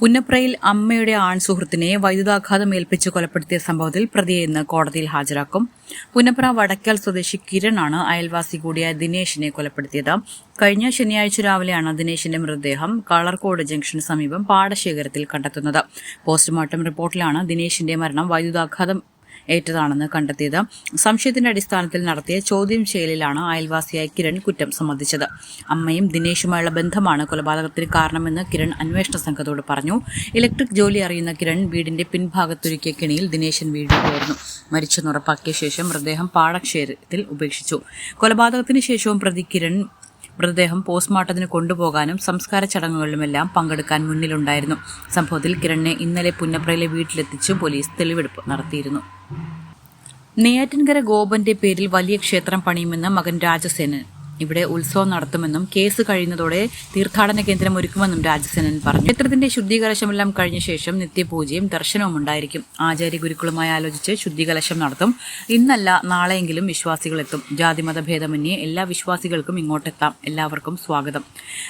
പുന്നപ്രയിൽ അമ്മയുടെ ആൺസുഹൃത്തിനെ വൈദ്യുതാഘാതം ഏൽപ്പിച്ച് കൊലപ്പെടുത്തിയ സംഭവത്തിൽ പ്രതിയെ ഇന്ന് കോടതിയിൽ ഹാജരാക്കും. പുന്നപ്ര വടക്കൽ സ്വദേശി കിരണാണ് അയൽവാസി കൂടിയ ദിനേശിനെ കൊലപ്പെടുത്തിയത്. കഴിഞ്ഞ ശനിയാഴ്ച രാവിലെയാണ് ദിനേശിന്റെ മൃതദേഹം കളർകോട് ജംഗ്ഷന് സമീപം പാടശേഖരത്തിൽ കണ്ടെത്തുന്നത്. പോസ്റ്റ്മോർട്ടം റിപ്പോർട്ടിലാണ് ദിനേശിന്റെ മരണം വൈദ്യുതാഘാതം ഏറ്റതാണെന്ന് കണ്ടെത്തിയത്. സംശയത്തിന്റെ അടിസ്ഥാനത്തിൽ നടത്തിയ ചോദ്യം ചെയ്യലിലാണ് അയൽവാസിയായ കിരൺ കുറ്റം സമ്മതിച്ചത്. അമ്മയും ദിനേശുമായുള്ള ബന്ധമാണ് കൊലപാതകത്തിന് കാരണമെന്ന് കിരൺ അന്വേഷണ സംഘത്തോട് പറഞ്ഞു. ഇലക്ട്രിക് ജോലി അറിയുന്ന കിരൺ വീടിന്റെ പിൻഭാഗത്തൊരുക്കിയ കെണിയിൽ ദിനേശൻ വീഴുകയായിരുന്നു. മരിച്ചെന്ന് ഉറപ്പാക്കിയ ശേഷം മൃതദേഹം പാടക്ഷേരത്തിൽ ഉപേക്ഷിച്ചു. കൊലപാതകത്തിന് ശേഷവും പ്രതി കിരൺ മൃതദേഹം പോസ്റ്റ്മോർട്ടത്തിന് കൊണ്ടുപോകാനും സംസ്കാര ചടങ്ങുകളിലുമെല്ലാം പങ്കെടുക്കാൻ മുന്നിലുണ്ടായിരുന്നു. സംഭവത്തിൽ കിരണിനെ ഇന്നലെ പുന്നപ്രയിലെ വീട്ടിലെത്തിച്ച് പോലീസ് തെളിവെടുപ്പ് നടത്തിയിരുന്നു. നെയ്യാറ്റിൻകര ഗോപന്റെ പേരിൽ വലിയ ക്ഷേത്രം പണിയുമെന്ന് മകൻ രാജസേനൻ ഇവിടെ ഉത്സവം നടത്തുമെന്നും കേസ് കഴിയുന്നതോടെ തീർത്ഥാടന കേന്ദ്രം ഒരുക്കുമെന്നും രാജസേനൻ പറഞ്ഞു. ക്ഷേത്രത്തിന്റെ ശുദ്ധീകലശമെല്ലാം കഴിഞ്ഞ ശേഷം നിത്യപൂജയും ദർശനവും ഉണ്ടായിരിക്കും. ആചാര്യ ഗുരുക്കളുമായി ആലോചിച്ച് ശുദ്ധികലശം നടത്തും. ഇന്നല്ല നാളെയെങ്കിലും വിശ്വാസികൾ എത്തും ജാതിമത ഭേദമന്യേ എല്ലാ വിശ്വാസികൾക്കും ഇങ്ങോട്ടെത്താം. എല്ലാവർക്കും സ്വാഗതം.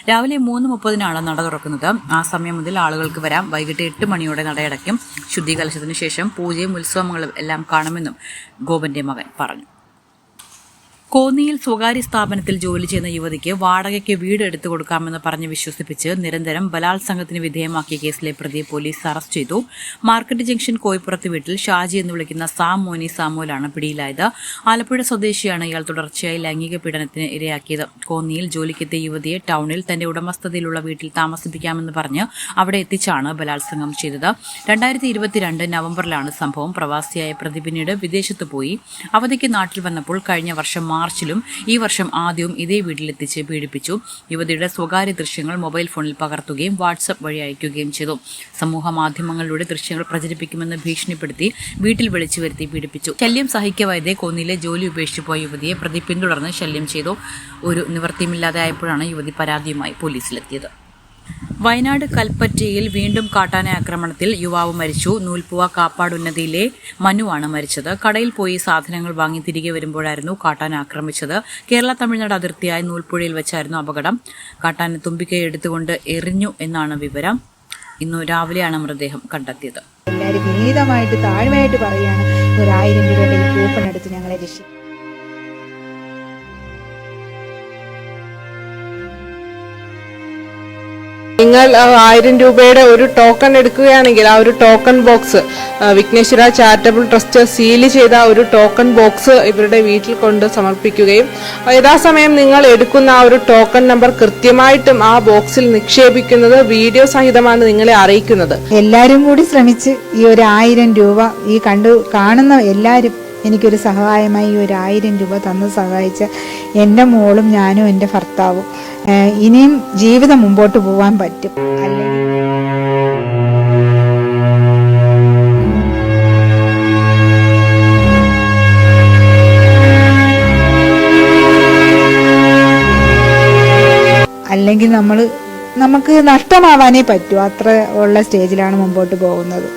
രാവിലെ മൂന്ന് മുപ്പതിനാണ് നട തുറക്കുന്നത്. ആ സമയം മുതൽ ആളുകൾക്ക് വരാം. വൈകിട്ട് എട്ട് മണിയോടെ നടയടയ്ക്കും. ശുദ്ധികലശത്തിന് ശേഷം പൂജയും ഉത്സവങ്ങളും എല്ലാം കാണുമെന്നും ഗോപന്റെ മകൻ പറഞ്ഞു. കോന്നിയിൽ സ്വകാര്യ സ്ഥാപനത്തിൽ ജോലി ചെയ്യുന്ന യുവതിക്ക് വാടകയ്ക്ക് വീട് എടുത്തു കൊടുക്കാമെന്ന് പറഞ്ഞ് വിശ്വസിപ്പിച്ച് നിരന്തരം ബലാത്സംഗത്തിന് വിധേയമാക്കിയ കേസിലെ പ്രതിയെ പോലീസ് അറസ്റ്റ് ചെയ്തു. മാർക്കറ്റ് ജംഗ്ഷൻ കോയിപ്പുറത്ത് വീട്ടിൽ ഷാജി എന്ന് വിളിക്കുന്ന സാം മോനി സാമുവലാണ് പിടിയിലായത്. ആലപ്പുഴ സ്വദേശിയാണ് ഇയാൾ തുടർച്ചയായി ലൈംഗിക പീഡനത്തിന് ഇരയാക്കിയത്. കോന്നിയിൽ ജോലിക്കെത്തിയ യുവതിയെ ടൗണിൽ തന്റെ ഉടമസ്ഥതയിലുള്ള വീട്ടിൽ താമസിപ്പിക്കാമെന്ന് പറഞ്ഞ് അവിടെ എത്തിച്ചാണ് ബലാത്സംഗം ചെയ്തത്. രണ്ടായിരത്തി ഇരുപത്തിരണ്ട് നവംബറിലാണ് സംഭവം. പ്രവാസിയായ പ്രതി പിന്നീട് വിദേശത്ത് പോയി. അവധിക്ക് നാട്ടിൽ വന്നപ്പോൾ കഴിഞ്ഞ വർഷം മാർച്ചിലും ഈ വർഷം ആദ്യവും ഇതേ വീട്ടിലെത്തിച്ച് പീഡിപ്പിച്ചു. യുവതിയുടെ സ്വകാര്യ ദൃശ്യങ്ങൾ മൊബൈൽ ഫോണിൽ പകർത്തുകയും വാട്സപ്പ് വഴി അയക്കുകയും ചെയ്തു. സമൂഹ മാധ്യമങ്ങളിലൂടെ ദൃശ്യങ്ങൾ പ്രചരിപ്പിക്കുമെന്ന് ഭീഷണിപ്പെടുത്തി വീട്ടിൽ വിളിച്ചു വരുത്തി പീഡിപ്പിച്ചു. ശല്യം സഹിക്കവയതെ കോന്നിയിലെ ജോലി ഉപേക്ഷിച്ചു പോയ യുവതിയെ പ്രതി പിന്തുടർന്ന് ശല്യം ചെയ്തു. ഒരു നിവൃത്തിയുമില്ലാതെ ആയപ്പോഴാണ് യുവതി പരാതിയുമായി പോലീസിലെത്തിയത്. വയനാട് കൽപ്പറ്റയിൽ വീണ്ടും കാട്ടാന ആക്രമണത്തിൽ യുവാവ് മരിച്ചു. നൂൽപ്പുവ കാപ്പാട് ഉന്നതിയിലെ മനുവാണ് മരിച്ചത്. കടയിൽ പോയി സാധനങ്ങൾ വാങ്ങി തിരികെ വരുമ്പോഴായിരുന്നു കാട്ടാന ആക്രമിച്ചത്. കേരള തമിഴ്നാട് അതിർത്തിയായ നൂൽപ്പുഴയിൽ വെച്ചായിരുന്നു അപകടം. കാട്ടാന തുമ്പിക്കൈ എടുത്തുകൊണ്ട് എറിഞ്ഞു എന്നാണ് വിവരം. ഇന്നു രാവിലെയാണ് മൃതദേഹം കണ്ടെത്തിയത്. താഴ്മയായിട്ട് പറയുകയാണ്. ഒരായിരം രൂപയുടെ കൂപ്പൺ എടുത്ത് ഞങ്ങളെ രക്ഷിക്കും നിങ്ങൾ ആയിരം രൂപയുടെ ഒരു ടോക്കൺ എടുക്കുകയാണെങ്കിൽ ആ ഒരു token box Vigneshwara charitable trust seal ചെയ്ത ഒരു ടോക്കൺ ബോക്സ് ഇവരുടെ വീട്ടിൽ കൊണ്ട് സമർപ്പിക്കുകയും യഥാസമയം നിങ്ങൾ എടുക്കുന്ന ആ ഒരു ടോക്കൺ നമ്പർ കൃത്യമായിട്ടും ആ ബോക്സിൽ നിക്ഷേപിക്കുന്നത് വീഡിയോ സഹിതമാണ് നിങ്ങളെ അറിയിക്കുന്നത്. എല്ലാവരും കൂടി ശ്രമിച്ച് ഈ ഒരു ആയിരം രൂപ ഈ കണ്ടു കാണുന്ന എല്ലാവരും എനിക്കൊരു സഹായമായി ഒരു ആയിരം രൂപ തന്ന് സഹായിച്ച എന്റെ മോളും ഞാനും എന്റെ ഭർത്താവും. ഇനിയും ജീവിതം മുമ്പോട്ട് പോവാൻ പറ്റും. അല്ലെങ്കിൽ അല്ലെങ്കിൽ നമ്മൾ നമുക്ക് നഷ്ടമാവാനേ പറ്റൂ. അത്ര ഉള്ള സ്റ്റേജിലാണ് മുമ്പോട്ട് പോകുന്നത്.